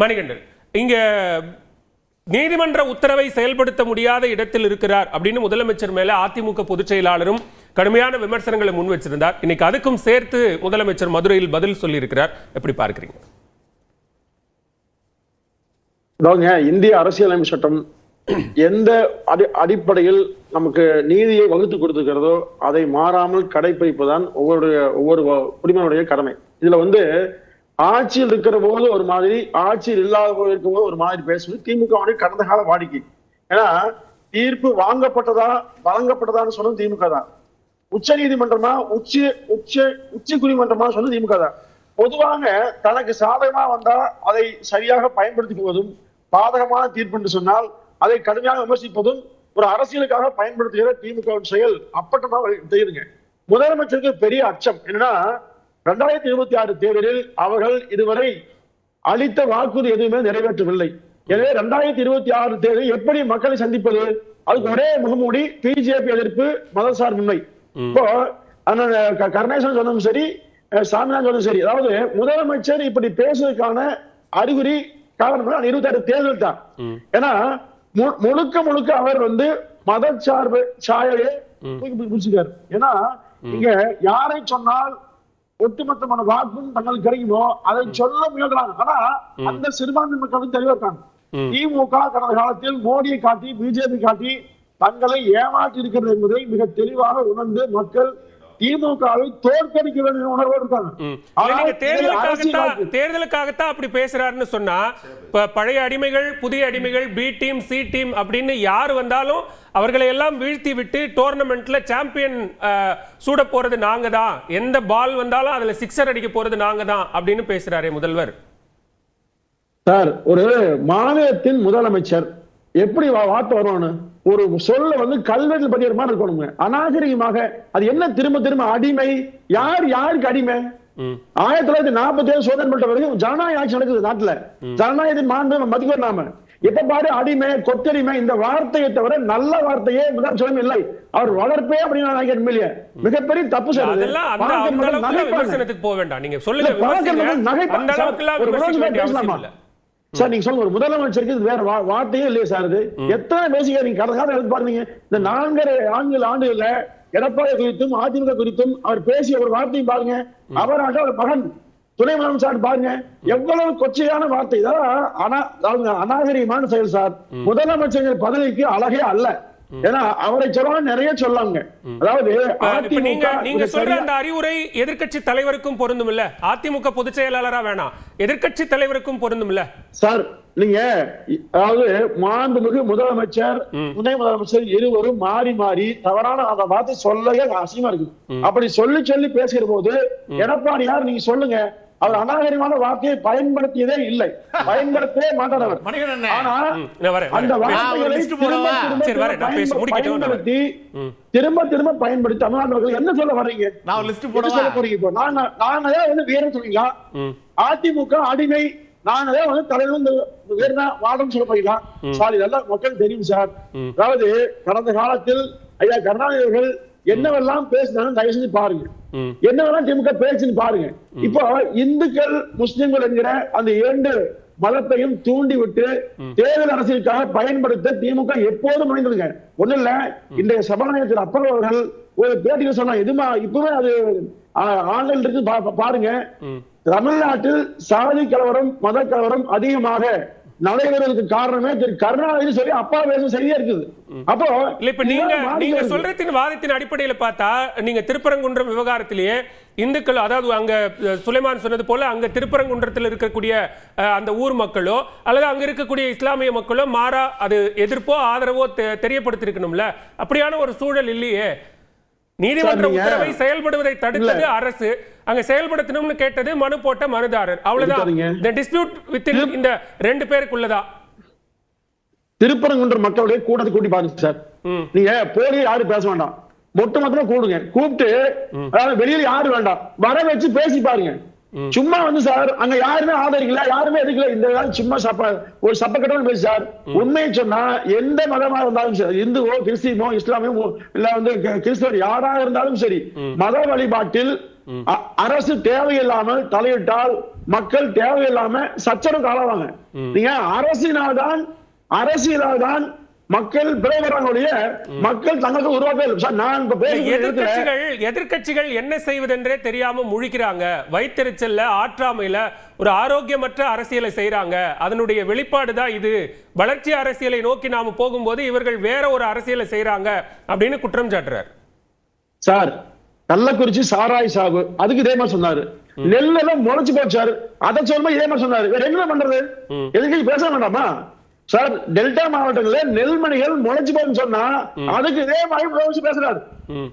மணிகண்டன் இங்க நீதிமன்ற உத்தரவை செயல்படுத்த முடியாத இடத்தில் இருக்கிறார் அப்படின்னு முதலமைச்சர் மேல அதிமுக பொதுச் செயலாளரும் கடுமையான விமர்சனங்களை முன் வச்சிருந்தார். இன்னைக்கு அதுக்கும் சேர்த்து முதலமைச்சர் மதுரையில் பதில் சொல்லியிருக்கிறார். எப்படி பார்க்கிறீங்க? அதாவதுங்க இந்திய அரசியலமைப்பு சட்டம் எந்த அடி அடிப்படையில் நமக்கு நீதியை வகுத்து கொடுத்துக்கிறதோ அதை மாறாமல் கடைபிடிப்பதுதான் ஒவ்வொரு ஒவ்வொரு குடிமனுடைய கடமை. இதுல வந்து ஆட்சியில் இருக்கிற போது ஒரு மாதிரி ஆட்சியில் இல்லாத போது இருக்கும்போது ஒரு மாதிரி பேசுவது திமுக கடந்த கால வாடிக்கை. ஏன்னா தீர்ப்பு வாங்கப்பட்டதா வழங்கப்பட்டதான்னு சொன்னது திமுக தான். உச்ச நீதிமன்றமா உச்சி உச்ச உச்ச குடிமன்றமா சொன்னது திமுக தான். பொதுவாக தனக்கு சாதகமா வந்தா அதை சரியாக பயன்படுத்திக்குவதும் பாதகமான தீர்ப்பு என்று சொன்னால் அதை கடுமையாக விமர்சிப்பதும் ஒரு அரசியலுக்காக பயன்படுத்துகிற திமுக செயல் அப்பட்டமா தெரியுதுங்க. முதலமைச்சருக்கு பெரிய அச்சம். என்னன்னா ரெண்டாயிரத்தி இருபத்தி ஆறு தேர்தலில் அவர்கள் இதுவரை அளித்த வாக்குறுதி எதுவுமே நிறைவேற்றவில்லை. எனவே ரெண்டாயிரத்தி இருபத்தி ஆறு தேர்தலில் எப்படி மக்களை சந்திப்பது? அதுக்கு ஒரே முகமூடி பிஜேபி எதிர்ப்பு மதசார்பின்மை இப்போ அண்ணன் க- கருணாநிதி சொன்னதும் சரி சாமிநாதன் சொன்னதும் சரி. அதாவது முதலமைச்சர் இப்படி பேசுவதற்கான அறிகுறி காரணம் இருபத்தி ஆறு தேர்தல் தான். ஏன்னா முழுக்க முழுக்க அவர் வந்து மதச்சார்பு சாயலே ஏன்னா இங்க யாரை சொன்னால் ஒட்டுமொத்தமான வாக்கும் தங்களுக்கு கிடைக்குமோ அதை சொல்ல முயல்றாங்க ஆனா அந்த சிறுபான்மை மக்கள் வந்து தெளிவா இருக்காங்க. திமுக கடந்த காலத்தில் மோடியை காட்டி பிஜேபி காட்டி தங்களை ஏமாற்றி இருக்கிறது என்பதை மிக தெளிவாக உணர்ந்து மக்கள் திமுகவை தோற்கடிக்க வேண்டிய உணர்வோடு இருக்காங்க தேர்தலுக்காகத்தான் அப்படி பேசுறாருன்னு சொன்னா பழைய அடிமைகள் புதிய அடிமைகள் பி டீம் சி டீம் அப்படின்னு யார் வந்தாலும் அவர்களை எல்லாம் வீழ்த்தி விட்டு டோர்னமெண்ட்ல சாம்பியன் சூட போறது நாங்க தான். எந்த பால் வந்தாலும் அதுல சிக்ஸர் அடிக்க போறது நாங்க தான் அப்படின்னு பேசுறாரே முதல்வர். சார் ஒரு மாநிலத்தின் முதலமைச்சர் எப்படி வார்த்தை வருவானு? ஒரு சொல்ல வந்து கல்வெட்டில் படிக்கிற மாதிரி இருக்கணுங்க. அநாகரிகமாக அது என்ன திரும்ப திரும்ப அடிமை? யார் யாருக்கு அடிமை. ஆயிரத்தி தொள்ளாயிரத்தி நாற்பத்தி ஏழு சுதந்திரம் பெற்ற வரைக்கும் ஜனநாயக ஆட்சி நடக்குது நாட்டுல. ஜனநாயகத்தின் மாண்பு மதிக்கிறோம் நாம எப்ப பாரு அடிமை கொத்தடிமை இந்த வார்த்தையை தவிர நல்ல வார்த்தையே முதலமைச்சரும் இல்லை. அவர் வளர்ப்பே அப்படின்னு இல்லையே மிகப்பெரிய தப்பு. விமர்சனத்துக்கு போக வேண்டாம். நீங்க சொல்லுங்க சார், நீங்க சொல்லுங்க ஒரு முதலமைச்சருக்கு இது வேற வார்த்தையே இல்லையே சார் இது எத்தனை பேசிக்க நீங்க கடந்த காலம் எடுத்து பாருங்க இந்த நான்கரை ஆண்டுகள் ஆண்டுகள்ல எடப்பாடி குறித்தும் அதிமுக குறித்தும் அவர் பேசிய ஒரு வார்த்தையும் பாருங்க. அவராக அவர் மகன் துணை முதலமைச்சர் பாருங்க. எவ்வளவு கொச்சையான வார்த்தை. இதெல்லாம் அனா அநாகரிகமான செயல் சார். முதலமைச்சர் பதவிக்கு அழகே அல்ல. ஏன்னா அவரை சொல்ல நிறைய சொல்லாங்க. அதாவது நீங்க நீங்க சொல்ற அந்த அறிவுரை எதிர்க்கட்சி தலைவருக்கும் பொருந்தும் இல்ல. அதிமுக பொதுச் செயலாளரா வேணாம். எதிர்க்கட்சி தலைவருக்கும் பொருந்தும் இல்ல. சார் நீங்க அதாவது மாண்புமிகு முதலமைச்சர் துணை முதலமைச்சர் இருவரும் மாறி மாறி தவறான அந்த வார்த்தை சொல்லவே அசிங்கமா இருக்கு அப்படி சொல்லி சொல்லி பேசுகிற போது எடப்பாடியார் நீங்க சொல்லுங்க. அவர் அநாகரிகமான வார்த்தையை பயன்படுத்தியதே இல்லை. பயன்படுத்தவே மாட்டார் பயன்படுத்தி திரும்ப திரும்ப பயன்படுத்தி தமிழ்நாட்டு என்ன சொல்ல வர்றீங்க? நான் லிஸ்ட் சொல்ல போறீங்க இப்போ? நான் நான் தான் வந்து வீரன் சொல்றீங்களா ம். அதிமுக அடிமை. தான் வந்து தலைவர் வந்து வீரனா வாடம் சொல்ல போறீங்களா சார் இதெல்லாம் மக்கள் தெரியும் சார். அதாவது கடந்த காலத்தில் ஐயா கருணாநிதி என்னவெல்லாம் பேசினாலும் தயவு செஞ்சு பாருங்க. என்னவெல்லாம் திமுக பேசுன்னு பாருங்க. இப்போ இந்துக்கள் முஸ்லிம்கள் என்கிற அந்த இரண்டு மதத்தையும் தூண்டி விட்டு தேர்தல் அரசியலுக்காக பயன்படுத்த திமுக எப்போதும் முனைந்ததுங்க ஒண்ணு இல்ல. இன்றைய சபாநாயகர் அப்பர் அவர்கள் ஒரு பேட்டியில் சொன்னா எதுமா இப்பவே அது ஆன்லைன் இருக்கு பா- பா- பாருங்க. தமிழ்நாட்டில் சாதி கலவரம் மத கலவரம் அதிகமாக. நடைபெறுவதற்கு காரணமே திரு கருணாநிதி சரி அப்பா பேசும் சரியா இருக்குது. அப்போ இல்ல இப்ப நீங்க நீங்க. சொல்றதின் வாதத்தின் அடிப்படையில பார்த்தா நீங்க திருப்பரங்குன்றம் விவகாரத்திலேயே இந்துக்கள் அதாவது அங்க சுலைமான் சொன்னது போல அங்க திருப்பரங்குன்றத்தில் இருக்கக்கூடிய அந்த ஊர் மக்களோ அல்லது அங்க இருக்கக்கூடிய இஸ்லாமிய மக்களோ மாறா அது எதிர்ப்போ ஆதரவோ தெரியப்படுத்திருக்கணும்ல அப்படியான ஒரு சூழல் இல்லையே. நீதிமன்ற உத்தரவை செயல்படுவதை தடுத்தது அரசு. அங்க செயல்படுத்தணும்னு கேட்டது மனு போட்ட மனுதாரர். அவ்வளவுதான். இந்த டிஸ்பியூட் வித்தின் இந்த ரெண்டு பேருக்குள்ளதா? திருப்பரங்குன்ற மக்களுடைய கூட்டத்தை கூட்டி பாருங்க சார். நீங்க போலி யாரும் பேச வேண்டாம். மொத்த மொத்தமா கூடுங்க. கூப்பிட்டு அதாவது வெளியில யாரு வேண்டாம். வர வச்சு பேசி பாருங்க. சும்மா வந்து சார் அங்க யாருமே ஆதரிக்கல யாருமே எதுக்கல இந்த சும்மா சப்ப ஒரு சப்பக்கட்டமா பேசு சார். உண்மையை சொன்னா எந்த மதமா இருந்தாலும் சரி இந்துவோ கிறிஸ்டியனோ இஸ்லாமியமோ இல்ல வந்து கிறிஸ்தவர் யாராக இருந்தாலும் சரி மத வழிபாட்டில் அரசு தேவையில்லாமல் தலையிட்டால் மக்கள் தேவையில்லாம சச்சரவு ஆளாவாங்க நீங்க அரசினால்தான் அரசியலால்தான் மக்கள் பிறகுறாங்களுடைய மக்கள் தங்களுக்கு உருவாக்க நான் எதிர்க்கட்சிகள் எதிர்க்கட்சிகள் என்ன செய்வதென்றே தெரியாம முழிக்கிறாங்க. வைத்தறிச்சல்ல ஆற்றாமையில ஒரு ஆரோக்கியமற்ற அரசியலை செய்றாங்க. அதனுடைய வெளிப்பாடு தான் இது. வளர்ச்சி அரசியலை நோக்கி நாம போகும்போது இவர்கள் வேற ஒரு அரசியலை செய்றாங்க அப்படின்னு குற்றம் சாட்டுறார். சார் கள்ளக்குறிச்சி சாராய் சாகு அதுக்கு இதே மாதிரி சொன்னாரு. நெல் எல்லாம் முளைச்சு போச்சாரு. அதை சொல்லும்போது இதே மாதிரி சொன்னாரு. வேற என்ன பண்றது? எதுக்கு பேச வேண்டாமா? சார் டெல்டா மாவட்டங்கள்ல நெல்மணிகள் முளைச்சு போகுன்னு சொன்னா அதுக்கு இதே மாதிரி பிரதமர் பேசுறாரு.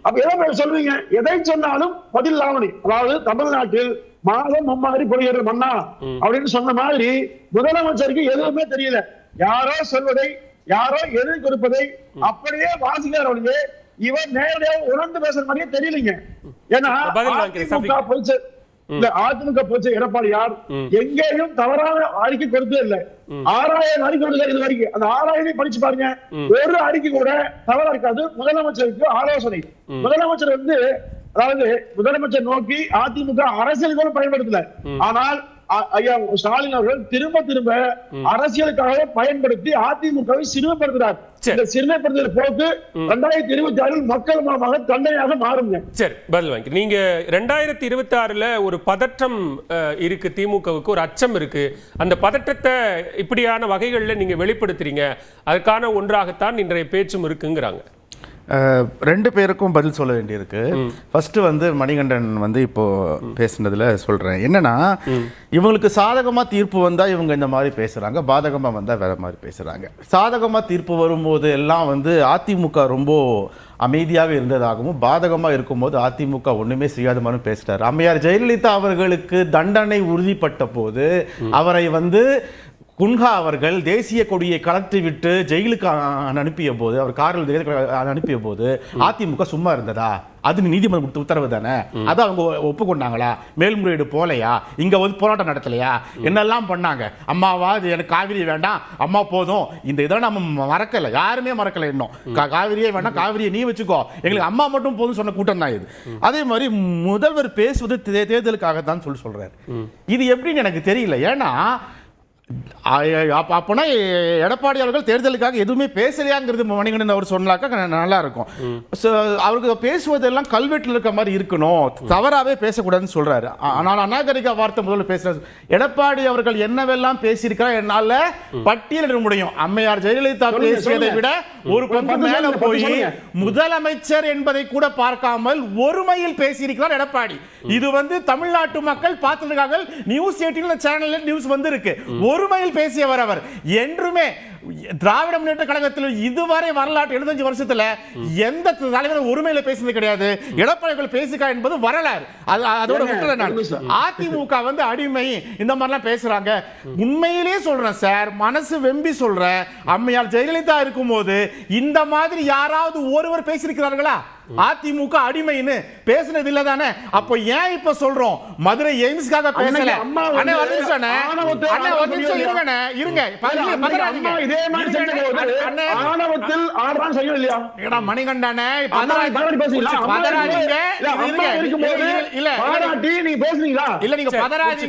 அப்ப எதை சொல்றீங்க? எதை சொன்னாலும் பதில் லாவணி. அதாவது தமிழ்நாட்டில் மாதம் மும்மாதிரி பொழிகிற மண்ணா அப்படின்னு சொன்ன மாதிரி முதலமைச்சருக்கு எதுவுமே தெரியல. யாரோ சொல்வதை யாரோ எழுதி கொடுப்பதை அப்படியே வாசிக்கிறார் ஒழிய இவர் நேரடியாக உணர்ந்து பேசுற மாதிரியே தெரியலீங்க. ஏன்னா பதில் அதிமுக. போச்சு இல்ல அதிமுக போச்சு எடப்பாடியார் எங்கேயும் தவறான அறிக்கை கொடுத்ததே இல்ல. ஆறாயிரம் அறிக்கை கொடுத்தாரு இது வரைக்கும். அந்த ஆறாயிரம் படிச்சு பாருங்க. ஒரு அறிக்கை கூட தவறா இருக்காது. முதலமைச்சருக்கு ஆலோசனை. முதலமைச்சர் வந்து அதாவது முதலமைச்சர் நோக்கி அதிமுக அரசியல் கூட பயன்படுத்தல. ஆனால் ஐயா ஸ்டாலின் அவர்கள் திரும்ப திரும்ப அரசியலுக்காக பயன்படுத்தி அதிமுகவை சிறுமைப்படுத்துறார். இந்த சிறுமைப்படுத்துகிற போக்கு இரண்டாயிரத்தி இருபத்தி ஆறில் மக்கள் மூலமாக தண்டனையாக மாறுங்க. சரி பதில் வாங்கி நீங்க ரெண்டாயிரத்தி இருபத்தி ஆறுல ஒரு பதற்றம் இருக்கு திமுகவுக்கு ஒரு அச்சம் இருக்கு. அந்த பதற்றத்தை இப்படியான வகைகள்ல நீங்க வெளிப்படுத்துறீங்க. அதுக்கான ஒன்றாகத்தான் இன்றைய பேச்சும் இருக்குங்கிறாங்க. ரெண்டு பேருக்கும் பதில் சொல்ல வேண்டியிருக்கு. ஃபர்ஸ்ட் வந்து மணிகண்டன் வந்து இப்போ பேசுனதுல சொல்றேன். என்னன்னா இவங்களுக்கு சாதகமா தீர்ப்பு வந்தா இவங்க இந்த மாதிரி பேசுறாங்க பாதகமா வந்தா வேற மாதிரி பேசுறாங்க. சாதகமா தீர்ப்பு வரும்போது எல்லாம் வந்து அதிமுக ரொம்ப அமைதியாக இருந்ததாகவும் பாதகமா இருக்கும்போது அதிமுக ஒண்ணுமே செய்யாத மாதிரி பேசுறாரு அம்மையார் ஜெயலலிதா அவர்களுக்கு தண்டனை உறுதிப்பட்ட போது அவரை வந்து குன்ஹா அவர்கள் தேசிய கொடியை கலற்றி விட்டு ஜெயிலுக்கு அனுப்பிய போது அவர் காரில் அனுப்பிய போது அதிமுக சும்மா இருந்ததா? அது நீதிமன்றம் கொடுத்த உத்தரவு தானே? அதை அவங்க ஒப்புக்கொண்டாங்களா? மேல்முறையீடு போலையா? இங்க வந்து போராட்டம் நடத்தலையா? என்னெல்லாம் பண்ணாங்க? அம்மாவா இது எனக்கு காவிரி வேண்டாம். அம்மா போதும். இந்த இதெல்லாம் நம்ம மறக்கல. யாருமே மறக்கல இன்னும். காவிரியே வேண்டாம். காவிரியை நீ வச்சுக்கோ. எங்களுக்கு அம்மா மட்டும் போதும் சொன்ன கூட்டம் தான் இது. அதே மாதிரி முதல்வர் பேசுவது தேர்தலுக்காக தான் சொல்லி சொல்றாரு. இது எப்படின்னு எனக்கு தெரியல. ஏன்னா அப்பனா எடப்பாடி அவர்கள் தேர்தலுக்காக எதுவுமே பேசலையாங்கிறது மணிகண்டன் அவர் சொன்னாக்கா நல்லா இருக்கும் அவருக்கு பேசுவதெல்லாம் கல்வெட்டில் இருக்க மாதிரி இருக்கணும். தவறாவே பேசக்கூடாதுன்னு சொல்றாரு. ஆ- ஆனால் அநாகரிக வார்த்தை முதல்ல பேசுறாரு. எடப்பாடி அவர்கள் என்னவெல்லாம் பேசியிருக்கிறார் என்னால பட்டியலிட முடியும். அம்மையார் ஜெயலலிதா பேசியதை. விட ஒரு ஒரு பங்கு மேல போய். முதலமைச்சர் என்பதை கூட பார்க்காமல் ஒருமையில் பேசியிருக்கிறார் எடப்பாடி. இது வந்து தமிழ்நாட்டு மக்கள் பார்த்திருக்காங்க நியூஸ் எயிட்டின் சேனல்ல நியூஸ் வந்திருக்கு. ஒருமையில் பேசியவர் அவர். என்றுமே திராவிட முன்னேற்ற கழகத்தில் இதுவரை வரலாற்று 75 வருஷத்துல எந்த தலைவரும் ஒருமையில பேசினது கிடையாது. எடப்பாடி பேசிக்கா என்பது வரலாறு. அது அதோட விட்டுல நான். அதிமுக வந்து அடிமை இந்த மாதிரிலாம் பேசுறாங்க. உண்மையிலே சொல்றேன் சார் மனசு வெம்பி சொல்றேன். அம்மையார் ஜெயலலிதா இருக்கும்போது இந்த மாதிரி யாராவது ஒருவர் பேசியிருக்கிறார்களா? அதிமுக அடிமைன்னு பேசுனது இல்ல தானே? அப்போ ஏன் இப்ப சொல்றோம்? மதுரை எய்ம்ஸ்க்காக பேசல. அண்ணே ஒரு நிமிஷம் அண்ணே. ஒரு நிமிஷம் இருங்கண்ணே. இருங்க. இதே மாதிரி ஆணவத்தில் இல்லையா ஏடா மணிகண்டானே? பேசுறீங்களா? பதறாதீங்க. இல்ல, நீங்க இல்ல பதறாதீங்க.